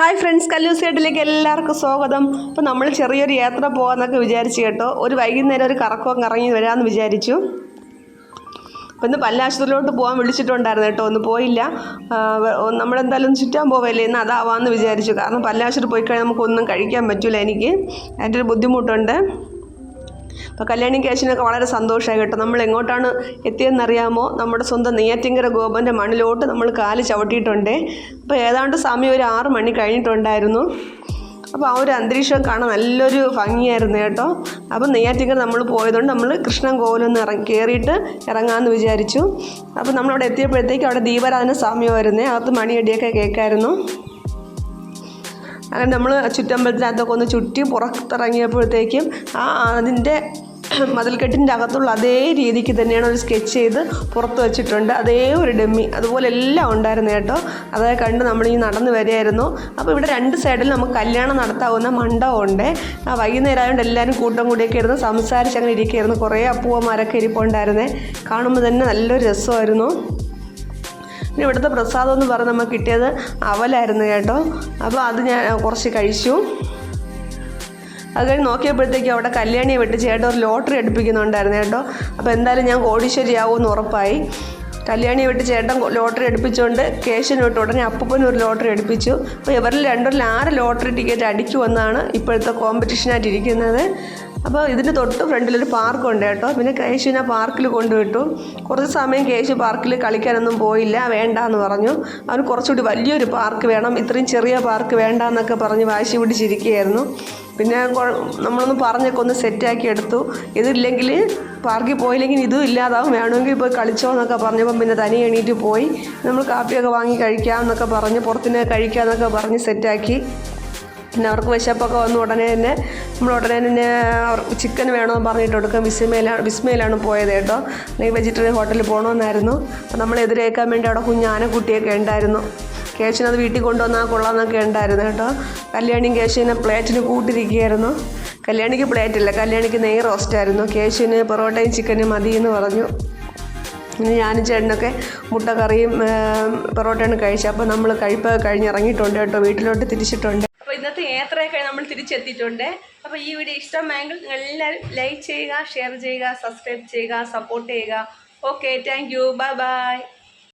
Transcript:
Hi friends കല്ലൂസ് എല്ലാവർക്കും സ്വാഗതം. അപ്പോൾ നമ്മൾ ചെറിയൊരു യാത്ര പോകാമെന്നൊക്കെ വിചാരിച്ചു കേട്ടോ. ഒരു വൈകുന്നേരം ഒരു കറക്കമൊക്കെ ഇറങ്ങി വരാമെന്ന് വിചാരിച്ചു. അപ്പോൾ ഇന്ന് പല്ലാശുപത്രിയിലോട്ട് പോകാൻ വിളിച്ചിട്ടുണ്ടായിരുന്നു കേട്ടോ. ഒന്ന് പോയില്ല. നമ്മളെന്തായാലും ചുറ്റാൻ പോവല്ലേ? ഇന്ന് അതാവാമെന്ന് വിചാരിച്ചു. കാരണം പല്ലാശുപത്രി പോയി കഴിഞ്ഞാൽ നമുക്കൊന്നും കഴിക്കാൻ പറ്റില്ല എനിക്ക്. അതിന്റെ ഒരു ബുദ്ധിമുട്ടുണ്ട്. അപ്പോൾ കല്യാണി കേശിനൊക്കെ വളരെ സന്തോഷമായി കേട്ടോ. നമ്മൾ എങ്ങോട്ടാണ് എത്തിയെന്നറിയാമോ? നമ്മുടെ സ്വന്തം നെയ്യാറ്റിങ്കര ഗോപന്റെ മണ്ണിലോട്ട് നമ്മൾ കാൽ ചവിട്ടിയിട്ടുണ്ട്. അപ്പോൾ ഏതാണ്ട് സമയം ഒരു ആറ് മണി കഴിഞ്ഞിട്ടുണ്ടായിരുന്നു. അപ്പോൾ ആ ഒരു അന്തരീക്ഷം കാണാൻ നല്ലൊരു ഭംഗിയായിരുന്നു കേട്ടോ. അപ്പോൾ നെയ്യാറ്റിങ്കർ നമ്മൾ പോയതുകൊണ്ട് നമ്മൾ കൃഷ്ണൻ കോവിലൊന്ന് ഇറങ്ങി കയറിയിട്ട് ഇറങ്ങാമെന്ന് വിചാരിച്ചു. അപ്പോൾ നമ്മളവിടെ എത്തിയപ്പോഴത്തേക്ക് അവിടെ ദീപാരാധന സമയമായിരുന്നേ അകത്ത് മണിയടിയൊക്കെ കേൾക്കായിരുന്നു. അങ്ങനെ നമ്മൾ ചുറ്റമ്പലത്തിനകത്തൊക്കെ ഒന്ന് ചുറ്റി പുറത്തിറങ്ങിയപ്പോഴത്തേക്കും ആ അതിന്റെ മതിൽക്കെട്ടിന്റെ അകത്തുള്ള അതേ രീതിക്ക് തന്നെയാണ് ഒരു സ്കെച്ച് ചെയ്ത് പുറത്ത് വെച്ചിട്ടുണ്ട്. അതേ ഒരു ഡെമ്മി. അതുപോലെ എല്ലാം ഉണ്ടായിരുന്നു കേട്ടോ. അതൊക്കെ കണ്ട് നമ്മൾ ഈ നടന്നു വരികയായിരുന്നു. അപ്പോൾ ഇവിടെ രണ്ട് സൈഡിൽ നമുക്ക് കല്യാണം നടത്താവുന്ന മണ്ഡപമുണ്ട്. ആ വൈകുന്നേരം ആയതുകൊണ്ട് എല്ലാവരും കൂട്ടം കൂടിയൊക്കെ ഇരുന്ന് സംസാരിച്ച് അങ്ങനെ ഇരിക്കുകയായിരുന്നു. കുറേ അപ്പൂവന്മാരൊക്കെ ഇരിപ്പുണ്ടായിരുന്നേ. കാണുമ്പോൾ തന്നെ നല്ലൊരു രസമായിരുന്നു. പിന്നെ ഇവിടുത്തെ പ്രസാദം എന്ന് പറഞ്ഞ് നമുക്ക് കിട്ടിയത് അവലായിരുന്നു കേട്ടോ. അപ്പോൾ അത് ഞാൻ കുറച്ച് കഴിച്ചു. അത് കഴിഞ്ഞ് നോക്കിയപ്പോഴത്തേക്കും അവിടെ കല്യാണിയെ വിട്ട് ചേട്ടൻ ഒരു ലോട്ടറി എടുപ്പിക്കുന്നുണ്ടായിരുന്നു കേട്ടോ. അപ്പോൾ എന്തായാലും ഞാൻ കോടീശ്വരി ആവുമെന്ന് ഉറപ്പായി. കല്യാണിയെ വിട്ട് ചേട്ടൻ ലോട്ടറി എടുപ്പിച്ചുകൊണ്ട് കേശൻ വിട്ട് ഉടനെ അപ്പൂപ്പനും ഒരു ലോട്ടറി എടുപ്പിച്ചു അപ്പോൾ ഇവരിൽ രണ്ടൊരു ആറ് ലോട്ടറി ടിക്കറ്റ് അടിക്കുമെന്നാണ് ഇപ്പോഴത്തെ കോമ്പറ്റീഷനായിട്ട് ഇരിക്കുന്നത്. അപ്പോൾ ഇതിന് തൊട്ട് ഫ്രണ്ടിലൊരു പാർക്കുണ്ട് കേട്ടോ. പിന്നെ കേശുവിനെ പാർക്കിൽ കൊണ്ടുവിട്ടു. കുറച്ച് സമയം കേശു പാർക്കിൽ കളിക്കാനൊന്നും പോയില്ല. വേണ്ട എന്ന് പറഞ്ഞു. അവന് കുറച്ചുകൂടി വലിയൊരു പാർക്ക് വേണം. ഇത്രയും ചെറിയ പാർക്ക് വേണ്ട എന്നൊക്കെ പറഞ്ഞ് വാശി പിടിച്ചിരിക്കുകയായിരുന്നു. പിന്നെ നമ്മളൊന്ന് പറഞ്ഞൊക്കെ ഒന്ന് സെറ്റാക്കി എടുത്തു. ഇതില്ലെങ്കിൽ പാർക്കിൽ പോയില്ലെങ്കിൽ ഇതും ഇല്ലാതാവും. വേണമെങ്കിൽ പോയി കളിച്ചോ എന്നൊക്കെ പറഞ്ഞപ്പം പിന്നെ തനി എണീറ്റ് പോയി. നമ്മൾ കാപ്പിയൊക്കെ വാങ്ങി കഴിക്കാം എന്നൊക്കെ പറഞ്ഞ് പുറത്തിന് കഴിക്കാം എന്നൊക്കെ പറഞ്ഞ് സെറ്റാക്കി പിന്നെ അവർക്ക് വിശപ്പൊക്കെ വന്ന് ഉടനെ തന്നെ നമ്മൾ ഉടനെ തന്നെ അവർ ചിക്കൻ വേണമെന്ന് പറഞ്ഞിട്ട് കൊടുക്കാം വിസ്മയിലാണ് വിസ്മയിലാണ് പോയത് കേട്ടോ. അല്ലെങ്കിൽ വെജിറ്റേറിയൻ ഹോട്ടലിൽ പോകണമെന്നായിരുന്നു അപ്പോൾ നമ്മൾ എതിരേക്കാൻ വേണ്ടി അവിടെ കുഞ്ഞാനക്കുട്ടിയൊക്കെ ഉണ്ടായിരുന്നു. കേശിനത് വീട്ടിൽ കൊണ്ടുവന്നാൽ കൊള്ളാമെന്നൊക്കെ ഉണ്ടായിരുന്നു കേട്ടോ. കല്യാണിയും കേശുവിനെ പ്ലേറ്റിന് കൂട്ടിരിക്കുകയായിരുന്നു. കല്യാണിക്ക് പ്ലേറ്റ് ഇല്ല കല്യാണിക്ക് നെയ് റോസ്റ്റായിരുന്നു കേശുവിന് പൊറോട്ടയും ചിക്കനും മതി എന്ന് പറഞ്ഞു. പിന്നെ ഞാനും ചേട്ടനൊക്കെ മുട്ടക്കറിയും പൊറോട്ടയാണ് കഴിച്ചത്. അപ്പോൾ നമ്മൾ കഴിപ്പൊക്കെ കഴിഞ്ഞ് ഇറങ്ങിയിട്ടുണ്ട് കേട്ടോ വീട്ടിലോട്ട് തിരിച്ചിട്ടുണ്ട്. ഇന്നത്തെ യാത്രയൊക്കെ നമ്മൾ തിരിച്ചെത്തിയിട്ടുണ്ട്. അപ്പോൾ ഈ വീഡിയോ ഇഷ്ടമായെങ്കിൽ നിങ്ങൾ എല്ലാവരും ലൈക്ക് ചെയ്യുക ഷെയർ ചെയ്യുക സബ്സ്ക്രൈബ് ചെയ്യുക സപ്പോർട്ട് ചെയ്യുക. Okay thank you bye bye